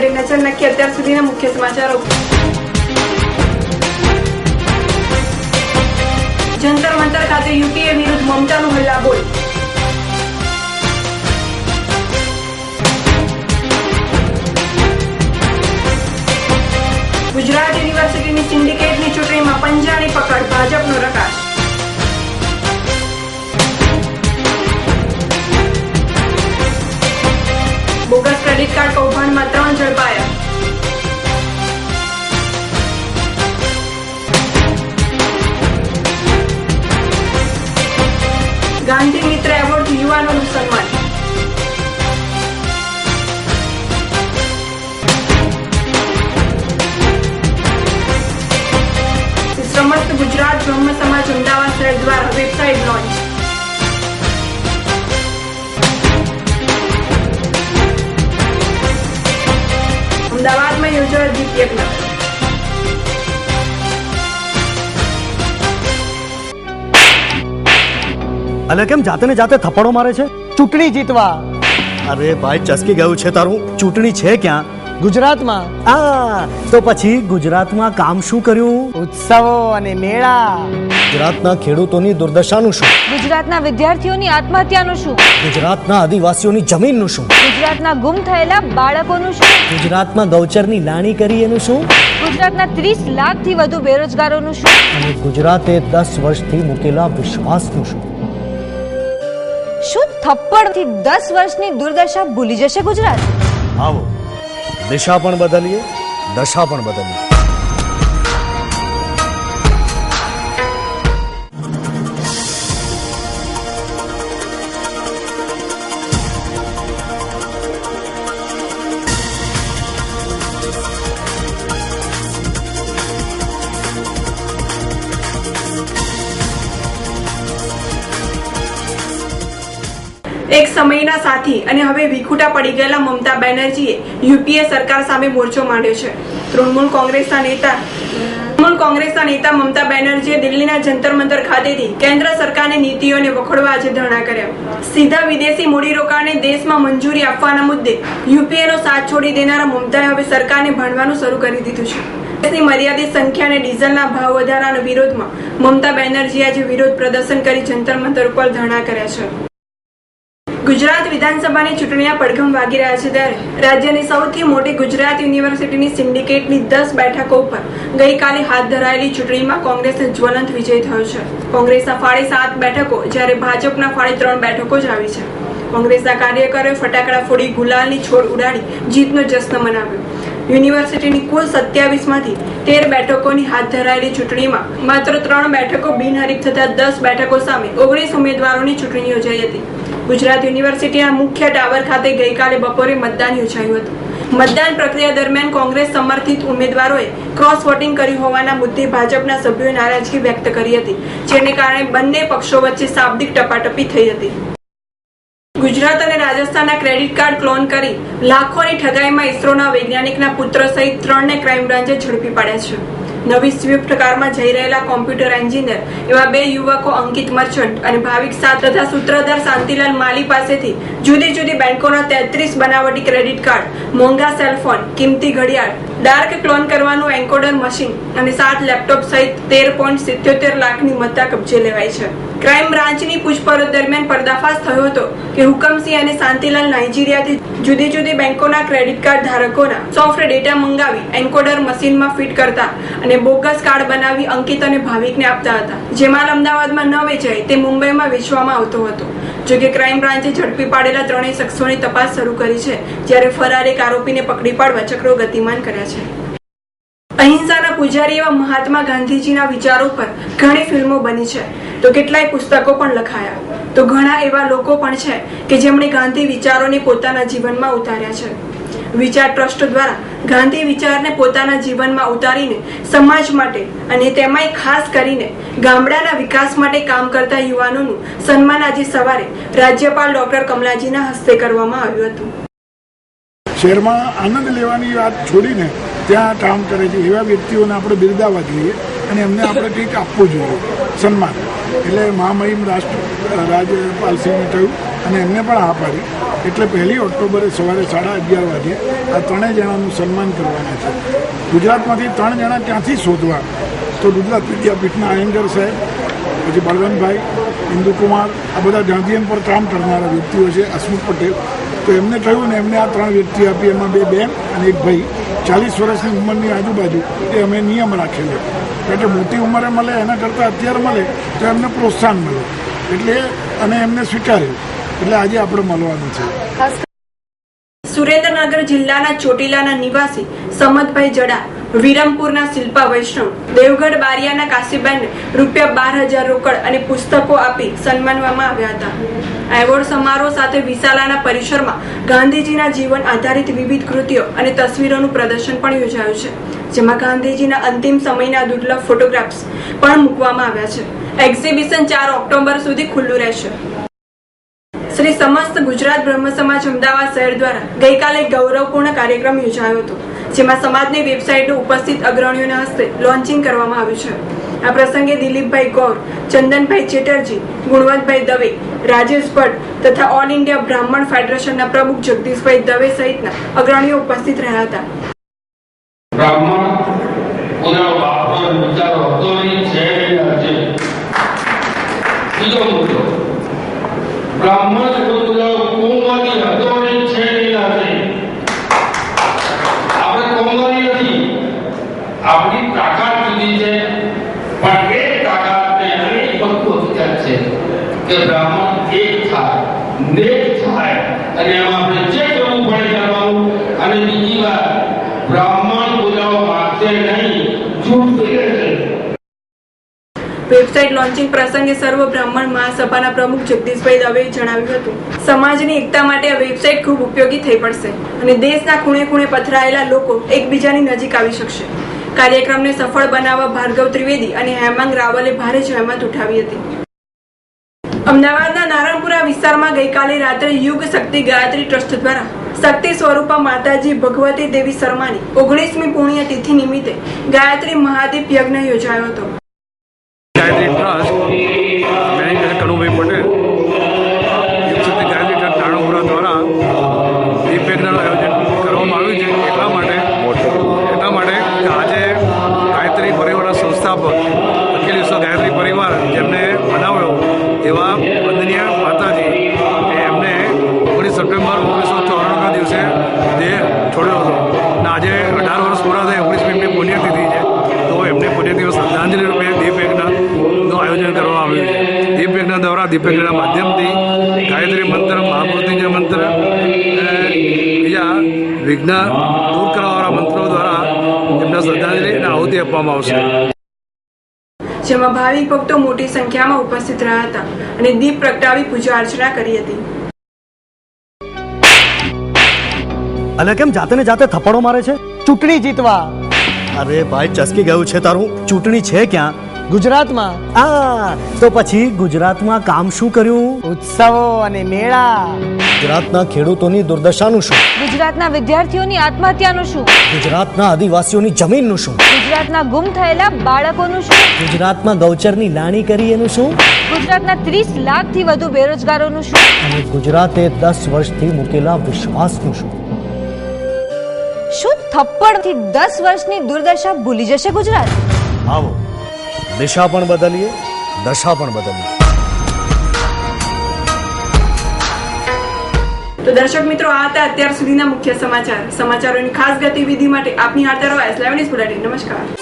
Bulletin નજર નાખીએ અત્યાર સુધીના મુખ્ય સમાચારો. જંતર મંતર ખાતે યુપીએ વિરુદ્ધ મમતાનો હલ્લા બોલ. ગુજરાત યુનિવર્સિટીની સિન્ડિકેટની ચૂંટણીમાં પંજાની પકડ, ભાજપનો રકાશ અમદાવાદમાં યોજાયો દીપ યજ્ઞ અલે કેમ જાતે ને જાતે થપ્પડો મારે છે? ચૂંટણી જીતવા. અરે ભાઈ ચસકી ગયું છે તારું. ચૂંટણી છે ક્યાં? ગુજરાતમાં? આ તો પછી ગુજરાતમાં કામ શું કર્યું? ઉત્સવો અને મેળા. ગુજરાતના ખેડૂતોની દુર્દશાનું શું? ગુજરાતના વિદ્યાર્થીઓની આત્મહત્યાનું શું? ગુજરાતના આદિવાસીઓની જમીનનું શું? ગુજરાતના ગુમ થયેલા બાળકોનું શું? ગુજરાતમાં ગૌચરની લાણી કરી એનું શું? ગુજરાતના ત્રીસ લાખથી વધુ બેરોજગારોનું શું? અને ગુજરાતે દસ વર્ષથી મૂકેલા વિશ્વાસનું શું? શું થપ્પડથી દસ વર્ષની દુર્દશા ભૂલી જશે ગુજરાત? આવો. દિશા પણ બદલીએ દશા પણ બદલીએ. એક સમયના સાથી અને હવે વિખૂટા પડી ગયેલા મમતા બેનર્જીએ યુપીએ સરકાર સામે મોરચો માંડ્યો છે. તૃણમૂલ કોંગ્રેસના નેતા તૃણમૂલ કોંગ્રેસના નેતા મમતા બેનર્જીએ દિલ્હીના જંતર મંતર ખાતેથી કેન્દ્ર સરકારની નીતિઓને વખોડવા આજે ધરણા કર્યા. સીધા વિદેશી મૂડીરોકાણને દેશમાં મંજૂરી આપવાના મુદ્દે યુપીએનો સાથ છોડી દેનારા મમતાએ હવે સરકારને ભણવાનું શરૂ કરી દીધું છે. દેશની મર્યાદિત સંખ્યા અને ડીઝલના ભાવ વધારાના વિરોધમાં મમતા બેનર્જીએ આજે વિરોધ પ્રદર્શન કરી જંતર મંતર ઉપર ધરણા કર્યા છે. ગુજરાત વિધાનસભાની ચૂંટણીના પડઘમ વાગી રહ્યા છે ત્યારે રાજ્યની સૌથી મોટી ગુજરાત યુનિવર્સિટીની સિન્ડિકેટની દસ બેઠકો ઉપર ગઈકાલે હાથ ધરાયેલી ચૂંટણીમાં કોંગ્રેસને જ્વલંત વિજય થયો છે. કોંગ્રેસના ફાળે સાત બેઠકો, જ્યારે ભાજપના ફાળે ત્રણ બેઠકો જ આવી છે. કોંગ્રેસના કાર્યકરોએ ફટાકડા ફોડી ગુલાલની છોડ ઉડાડી જીતનો જશ્ન મનાવ્યો. યુનિવર્સિટીની કુલ સત્યાવીસમાંથી તેર બેઠકોની હાથ ધરાયેલી ચૂંટણીમાં માત્ર ત્રણ બેઠકો બિનહરીફ થતા દસ બેઠકો સામે ઓગણીસ ઉમેદવારોની ચૂંટણી યોજાઈ હતી. ગુજરાત યુનિવર્સિટીના મુખ્ય ટાવર ખાતે ગઈકાલે બપોરે મતદાન યોજાયું હતું. મતદાન પ્રક્રિયા દરમિયાન કોંગ્રેસ સમર્થિત ઉમેદવારોએ ક્રોસ વોટિંગ કર્યું હોવાના મુદ્દે ભાજપના સભ્યોએ નારાજગી વ્યક્ત કરી હતી, જેને કારણે બંને પક્ષો વચ્ચે શાબ્દિક ટપાટપી થઈ હતી. ગુજરાત અને રાજસ્થાનના ક્રેડિટ કાર્ડ ક્લોન કરી લાખોની ઠગાઈમાં ઇસરોના વૈજ્ઞાનિકના પુત્ર સહિત ત્રણને ક્રાઇમ બ્રાન્ચે ઝડપી પાડ્યા છે. નવી સ્વિફ્ટ કારમાં જઈ રહેલા કોમ્પ્યુટર એન્જિનિયર એવા બે યુવકો અંકિત મર્ચન્ટ અને ભાવિક સાત તથા સૂત્રધાર શાંતિલાલ માલી પાસેથી જુદી જુદી બેંકોના તેત્રીસ બનાવટી ક્રેડિટ કાર્ડ, મોંઘા સેલફોન, કિંમતી ઘડિયાળ, ડાર્ક ક્લોન કરવાનું એન્કોડર મશીન અને સાત લેપટોપ સહિત તેર પોઈન્ટ સિત્યોતેર લાખની મત્તા કબજે લેવાય છે. ક્રાઇમ બ્રાન્ચની પૂછપરછ દરમિયાન પર્દાફાશ થયો હતો કે હુકમસિંહ અને શાંતિલાલ નાઇજીરિયાથી જુદી જુદી બેંકોના ક્રેડિટ કાર્ડ ધારકોના સોફ્ટ ડેટા મંગાવી એન્કોડર મશીનમાં ફિટ કરતા અને બોગસ કાર્ડ બનાવી અંકિત અને ભાવિકને આપતા હતા. જે અમદાવાદમાં ન વેચાય તે મુંબઈમાં વેચવામાં આવતો હતો. જોકે ક્રાઇમ બ્રાન્ચે ઝડપી પાડેલા ત્રણેય શખ્સોની તપાસ શરૂ કરી છે, જ્યારે ફરાર એક આરોપીને પકડી પાડવા ચક્રો ગતિમાન કર્યા છે. અહિંસાના પૂજારી એવા મહાત્મા ગાંધીજીના વિચારો પર ઘણી ફિલ્મો બની છે. તો કેટલાય પુસ્તકો પણ લખાયા. તો ઘણા એવા લોકો પણ છે કે જેમણે ગાંધી વિચારોને પોતાના જીવનમાં ઉતાર્યા છે. વિચાર ટ્રસ્ટ દ્વારા ગાંધી વિચારને પોતાના જીવનમાં ઉતારીને સમાજ માટે અને તેમાંય ખાસ કરીને ગામડાના વિકાસ માટે કામ કરતા યુવાનોનું સન્માન આજે સવારે રાજ્યપાલ ડોક્ટર કમલાજીના હસ્તે કરવામાં આવ્યું હતું. શહેરમાં આનંદ લેવાની વાત છોડીને ત્યાં કામ કરે છે. એવા વ્યક્તિઓને આપણે બિરદાવવા જોઈએ અને એમને આપણે કંઈક આપવું જોઈએ. સન્માન. એટલે મહામહિમ રાષ્ટ્ર રાજ્યપાલસિંહને કહ્યું અને એમને પણ હા પાડી. એટલે પહેલી ઓક્ટોબરે સવારે સાડા અગિયાર વાગે આ ત્રણેય જણાનું સન્માન કરવાના છે. ગુજરાતમાંથી ત્રણ જણા ક્યાંથી શોધવા. તો ગુજરાત વિદ્યાપીઠના આયંગર સાહેબ, પછી બળવંતભાઈ, ઇન્દુકુમાર, આ બધા ગાંધીયન પર કામ કરનારા વ્યક્તિઓ છે હસમુખ પટેલ. તો એમને કહ્યું ને એમને આ ત્રણ વ્યક્તિ આપી, એમાં બે બેન અને એક ભાઈ. ચાલીસ વર્ષની ઉંમરની આજુબાજુ એ અમે નિયમ રાખેલો. એટલે મોટી ઉંમરે મળે, એના કરતાં અત્યારે મળે, તો એમને પ્રોત્સાહન મળે. એટલે અને એમને સ્વીકાર્યું એટલે આજે આપણે મળવાનું છે. સુરેન્દ્રનગર જિલ્લાના ચોટીલાના નિવાસી સમતભાઈ જડા વિરમપુરના શિલ્પા વૈષ્ણવ, દેવગઢ બારિયાના કાશીબેન રૂપિયા બાર હજાર રોકડ અને પુસ્તકો આપી સન્માનવામાં આવ્યા હતા. એવોર્ડ સમારોહ સાથે વિશાલાના પરિસરમાં ગાંધીજીના જીવન આધારિત વિવિધ કૃતિઓ અને તસવીરોનું પ્રદર્શન પણ યોજાયું છે, જેમાં ગાંધીજીના અંતિમ સમયના દુર્લભ ફોટોગ્રાફ્સ પણ મૂકવામાં આવ્યા છે. એક્ઝિબિશન ચાર ઓક્ટોબર સુધી ખુલ્લું રહેશે. શ્રી સમસ્ત ગુજરાત બ્રહ્મ સમાજ અમદાવાદ શહેર દ્વારા ગઈકાલે ગૌરવપૂર્ણ કાર્યક્રમ યોજાયો હતો. જેમાં સમાજની વેબસાઇટો ઉપસ્થિત અગ્રણીઓના હસ્તે લોન્ચિંગ કરવામાં આવ્યું છે. આ પ્રસંગે દિલીપભાઈ ગૌર, ચંદનભાઈ ચેટર્જી, ગુણવંતભાઈ દવે, રાજેશ ભટ્ટ તથા ઓલ ઇન્ડિયા બ્રાહ્મણ ફેડરેશનના પ્રમુખ જગદીશભાઈ દવે સહિતના અગ્રણીઓ ઉપસ્થિત રહ્યા હતા બ્રાહ્મણ પોતાનો બાપનો વિચારો હતો નહીં છે નહીં આજે બીજો મુદ્દો બ્રાહ્મણ પોતાનો કોમવાદી હતો નહીં છે નહીં આજે આપણે કોમવાદી નથી આપણી તાકાત જુદી છે, પણ એ તાકાતને અનેક વસ્તુઓ વિચાર છે કે બ્રાહ્મણ એક થાય, નેક થાય, અને એમાં આપણે જે કરવું પડે કરવાનું. અને બીજી વાત, બ્રાહ્મણ પૂજાઓ માગશે નહીં, જૂઠ બોલે છે. વેબસાઇટ લોન્ચિંગ પ્રસંગે સર્વ બ્રાહ્મણ મહાસભાના પ્રમુખ જગદીશભાઈ દવેએ જણાવ્યું હતું, સમાજની એકતા માટે આ વેબસાઇટ ખૂબ ઉપયોગી થઈ પડશે, અને દેશના ખૂણે ખૂણે પથરાયેલા લોકો એકબીજાની નજીક આવી શકશે. કાર્યક્રમને સફળ બનાવવા ભાર્ગવ ત્રિવેદી અને હેમાંગ રાવલે ભારે જહેમત ઉઠાવી હતી. અમદાવાદના નારણપુરા વિસ્તારમાં ગઈકાલે રાત્રે યુગ શક્તિ ગાયત્રી ટ્રસ્ટ દ્વારા શક્તિ સ્વરૂપા માતાજી ભગવતી દેવી શર્માની ઓગણીસમી પુણ્યતિથિ નિમિત્તે ગાયત્રી મહાદીપ યજ્ઞ યોજાયો હતો. ગાયત્રી ટ્રસ્ટ યજ્ઞ દ્વારા દીપ યજ્ઞના માધ્યમથી ગાયત્રી મંત્ર મહામૃત્યુંજય મંત્ર બીજા વિઘ્ન દૂર કરવાવાળા મંત્રો દ્વારા એમને શ્રદ્ધાંજલિ અને આહુતિ આપવામાં આવશે. જેમાં ભાવિક ભક્તો મોટી સંખ્યામાં ઉપસ્થિત રહ્યા હતા અને દીપ પ્રગટાવી પૂજા અર્ચના કરી હતી. અને કેમ જાતે ને જાતે થપ્પડો મારે છે? ચૂંટણી જીતવા. અરે ભાઈ ચસકી ગયું છે તારું. ચૂંટણી છે ક્યાં? ગુજરાતમાં? આ તો પછી ગુજરાતમાં કામ શું કર્યું? ઉત્સવો અને મેળા. ગુજરાતના ખેડૂતોની દુર્દશાનું શું? ગુજરાતના વિદ્યાર્થીઓની આત્મહત્યાનું શું? ગુજરાતના આદિવાસીઓની જમીનનું શું? ગુજરાતના ગુમ થયેલા બાળકોનું શું? ગુજરાતમાં ગૌચરની લાણી કરી એનું શું? ગુજરાતના ત્રીસ લાખથી વધુ બેરોજગારોનું શું? અને ગુજરાતે દસ વર્ષથી મૂકેલા વિશ્વાસનું શું? શું થપ્પડથી દસ વર્ષની દુર્દશા ભૂલી જશે ગુજરાત? આવો. દિશા પણ બદલીએ, દશા પણ બદલીએ. તો દર્શક મિત્રો, આ હતા અત્યાર સુધીના મુખ્ય સમાચાર. સમાચારોની ખાસ ગતિવિધિ માટે આપની હાજર રહો એસ લેવનીસ બુલેટિન. નમસ્કાર.